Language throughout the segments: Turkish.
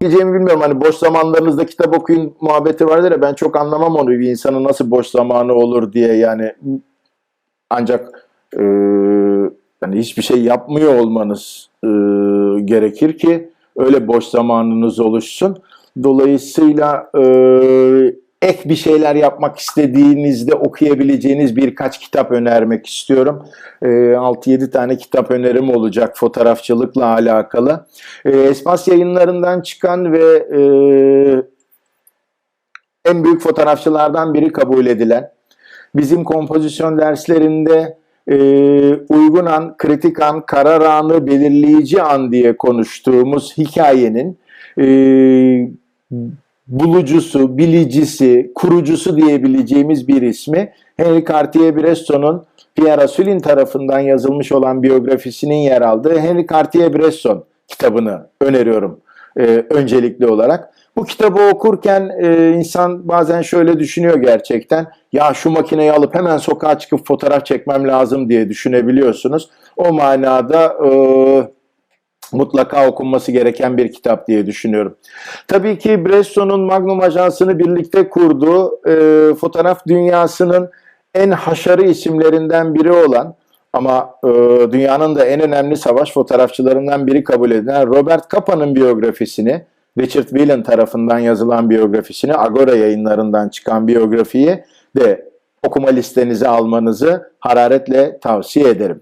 diyeceğimi bilmiyorum. Hani boş zamanlarınızda kitap okuyun muhabbeti vardır ya ben çok anlamam onu bir insanın nasıl boş zamanı olur diye yani ancak e, yani hiçbir şey yapmıyor olmanız e, gerekir ki öyle boş zamanınız oluşsun. Dolayısıyla e, ek bir şeyler yapmak istediğinizde okuyabileceğiniz birkaç kitap önermek istiyorum. E, 6-7 tane kitap önerim olacak fotoğrafçılıkla alakalı. E, Espas yayınlarından çıkan ve e, en büyük fotoğrafçılardan biri kabul edilen, bizim kompozisyon derslerinde e, uygun an, kritik an, karar anı, belirleyici an diye konuştuğumuz hikayenin e, bulucusu, bilicisi, kurucusu diyebileceğimiz bir ismi Henry Cartier-Breston'un Pierre Asulin tarafından yazılmış olan biyografisinin yer aldığı Henry Cartier-Breston kitabını öneriyorum e, öncelikli olarak. Bu kitabı okurken e, insan bazen şöyle düşünüyor gerçekten. Ya şu makineyi alıp hemen sokağa çıkıp fotoğraf çekmem lazım diye düşünebiliyorsunuz. O manada e, mutlaka okunması gereken bir kitap diye düşünüyorum. Tabii ki Breston'un Magnum Ajansı'nı birlikte kurduğu e, fotoğraf dünyasının en haşarı isimlerinden biri olan ama e, dünyanın da en önemli savaş fotoğrafçılarından biri kabul edilen Robert Capa'nın biyografisini, Richard Whelan tarafından yazılan biyografisini, Agora yayınlarından çıkan biyografiyi de okuma listenize almanızı hararetle tavsiye ederim.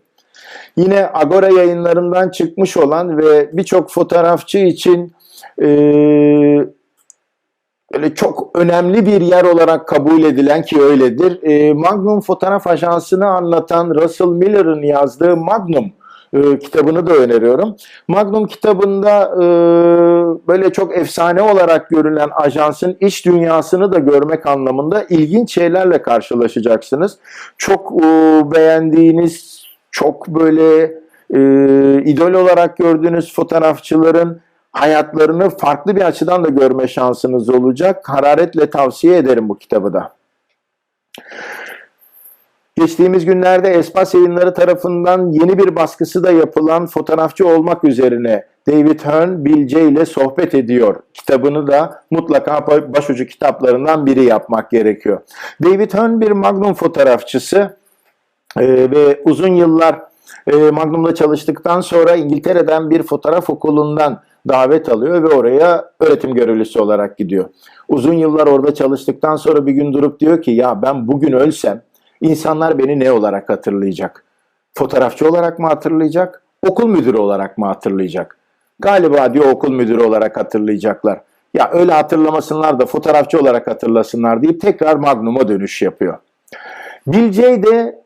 Yine Agora yayınlarından çıkmış olan ve birçok fotoğrafçı için e, böyle çok önemli bir yer olarak kabul edilen ki öyledir. E, Magnum Fotoğraf Ajansı'nı anlatan Russell Miller'ın yazdığı Magnum e, kitabını da öneriyorum. Magnum kitabında e, böyle çok efsane olarak görülen ajansın iç dünyasını da görmek anlamında ilginç şeylerle karşılaşacaksınız. Çok e, beğendiğiniz, çok böyle e, idol olarak gördüğünüz fotoğrafçıların hayatlarını farklı bir açıdan da görme şansınız olacak. Hararetle tavsiye ederim bu kitabı da. Geçtiğimiz günlerde Espas yayınları tarafından yeni bir baskısı da yapılan fotoğrafçı olmak üzerine David Hearn, Bill J ile sohbet ediyor. Kitabını da mutlaka başucu kitaplarından biri yapmak gerekiyor. David Hearn bir Magnum fotoğrafçısı ee, ve uzun yıllar e, Magnum'da çalıştıktan sonra İngiltere'den bir fotoğraf okulundan davet alıyor ve oraya öğretim görevlisi olarak gidiyor. Uzun yıllar orada çalıştıktan sonra bir gün durup diyor ki ya ben bugün ölsem insanlar beni ne olarak hatırlayacak? Fotoğrafçı olarak mı hatırlayacak? Okul müdürü olarak mı hatırlayacak? Galiba diyor okul müdürü olarak hatırlayacaklar. Ya öyle hatırlamasınlar da fotoğrafçı olarak hatırlasınlar deyip tekrar Magnum'a dönüş yapıyor. Bill J de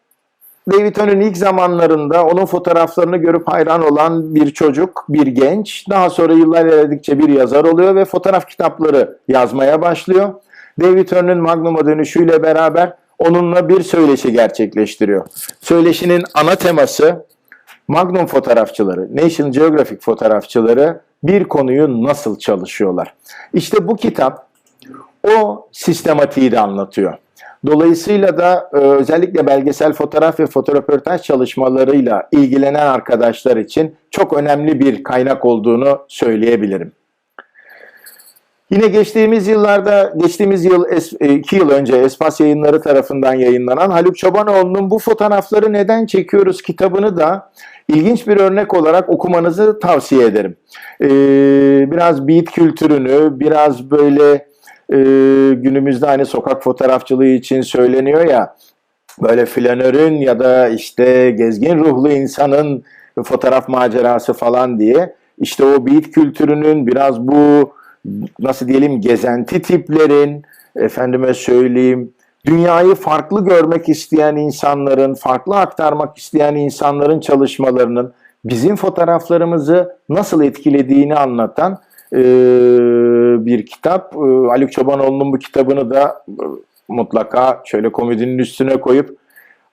David Hearn'ın ilk zamanlarında onun fotoğraflarını görüp hayran olan bir çocuk, bir genç. Daha sonra yıllar ilerledikçe bir yazar oluyor ve fotoğraf kitapları yazmaya başlıyor. David Hearn'ın Magnum'a dönüşüyle beraber onunla bir söyleşi gerçekleştiriyor. Söyleşinin ana teması Magnum fotoğrafçıları, National Geographic fotoğrafçıları bir konuyu nasıl çalışıyorlar? İşte bu kitap o sistematiği de anlatıyor. Dolayısıyla da e, özellikle belgesel fotoğraf ve fotoğraförtaj çalışmalarıyla ilgilenen arkadaşlar için çok önemli bir kaynak olduğunu söyleyebilirim. Yine geçtiğimiz yıllarda, geçtiğimiz yıl, e, iki yıl önce Espas yayınları tarafından yayınlanan Haluk Çobanoğlu'nun Bu Fotoğrafları Neden Çekiyoruz kitabını da ilginç bir örnek olarak okumanızı tavsiye ederim. Ee, biraz beat kültürünü, biraz böyle e, günümüzde hani sokak fotoğrafçılığı için söyleniyor ya böyle flanörün ya da işte gezgin ruhlu insanın fotoğraf macerası falan diye işte o beat kültürünün biraz bu nasıl diyelim gezenti tiplerin efendime söyleyeyim dünyayı farklı görmek isteyen insanların, farklı aktarmak isteyen insanların çalışmalarının bizim fotoğraflarımızı nasıl etkilediğini anlatan e, bir kitap. E, Haluk Çobanoğlu'nun bu kitabını da e, mutlaka şöyle komedinin üstüne koyup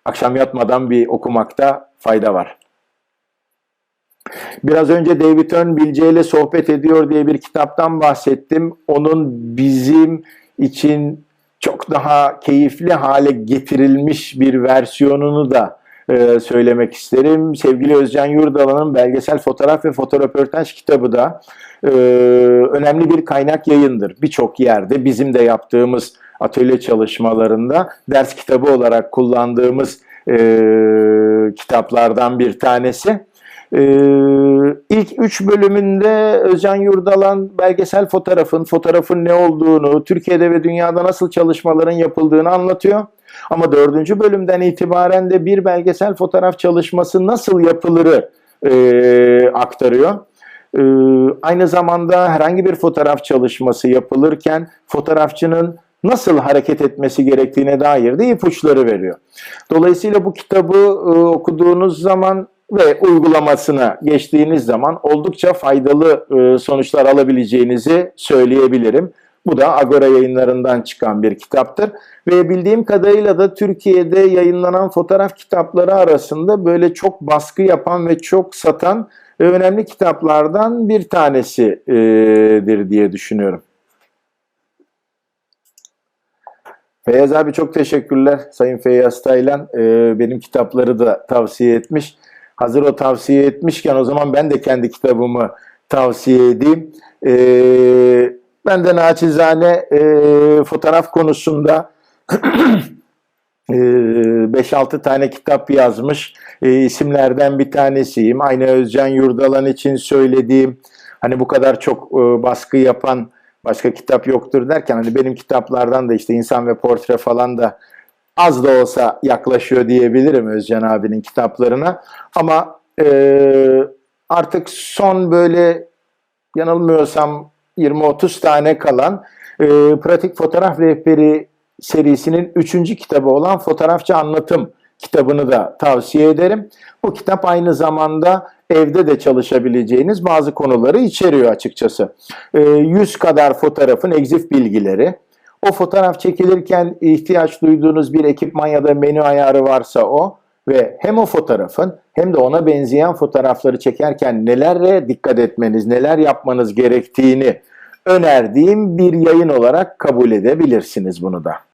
akşam yatmadan bir okumakta fayda var. Biraz önce David Ön Bilge ile sohbet ediyor diye bir kitaptan bahsettim. Onun bizim için çok daha keyifli hale getirilmiş bir versiyonunu da e, söylemek isterim. Sevgili Özcan Yurdalan'ın belgesel fotoğraf ve fotoröportaj kitabı da e, önemli bir kaynak yayındır. Birçok yerde bizim de yaptığımız atölye çalışmalarında ders kitabı olarak kullandığımız e, kitaplardan bir tanesi. Ee, ilk üç bölümünde Özcan Yurdalan belgesel fotoğrafın, fotoğrafın ne olduğunu, Türkiye'de ve dünyada nasıl çalışmaların yapıldığını anlatıyor. Ama dördüncü bölümden itibaren de bir belgesel fotoğraf çalışması nasıl yapılırı e, aktarıyor. E, aynı zamanda herhangi bir fotoğraf çalışması yapılırken fotoğrafçının nasıl hareket etmesi gerektiğine dair de ipuçları veriyor. Dolayısıyla bu kitabı e, okuduğunuz zaman ve uygulamasına geçtiğiniz zaman oldukça faydalı e, sonuçlar alabileceğinizi söyleyebilirim. Bu da Agora yayınlarından çıkan bir kitaptır. Ve bildiğim kadarıyla da Türkiye'de yayınlanan fotoğraf kitapları arasında böyle çok baskı yapan ve çok satan önemli kitaplardan bir tanesidir diye düşünüyorum. Feyyaz abi çok teşekkürler. Sayın Feyyaz Taylan benim kitapları da tavsiye etmiş. Hazır o tavsiye etmişken o zaman ben de kendi kitabımı tavsiye edeyim. E, ben de naçizane e, fotoğraf konusunda 5-6 tane kitap yazmış e, isimlerden bir tanesiyim. Aynı Özcan Yurdalan için söylediğim hani bu kadar çok e, baskı yapan başka kitap yoktur derken hani benim kitaplardan da işte insan ve portre falan da az da olsa yaklaşıyor diyebilirim Özcan abinin kitaplarına. Ama e, artık son böyle yanılmıyorsam 20-30 tane kalan e, pratik fotoğraf rehberi serisinin 3. kitabı olan Fotoğrafçı Anlatım kitabını da tavsiye ederim. Bu kitap aynı zamanda evde de çalışabileceğiniz bazı konuları içeriyor açıkçası. 100 kadar fotoğrafın egzif bilgileri, o fotoğraf çekilirken ihtiyaç duyduğunuz bir ekipman ya da menü ayarı varsa o ve hem o fotoğrafın hem de ona benzeyen fotoğrafları çekerken nelere dikkat etmeniz, neler yapmanız gerektiğini önerdiğim bir yayın olarak kabul edebilirsiniz bunu da.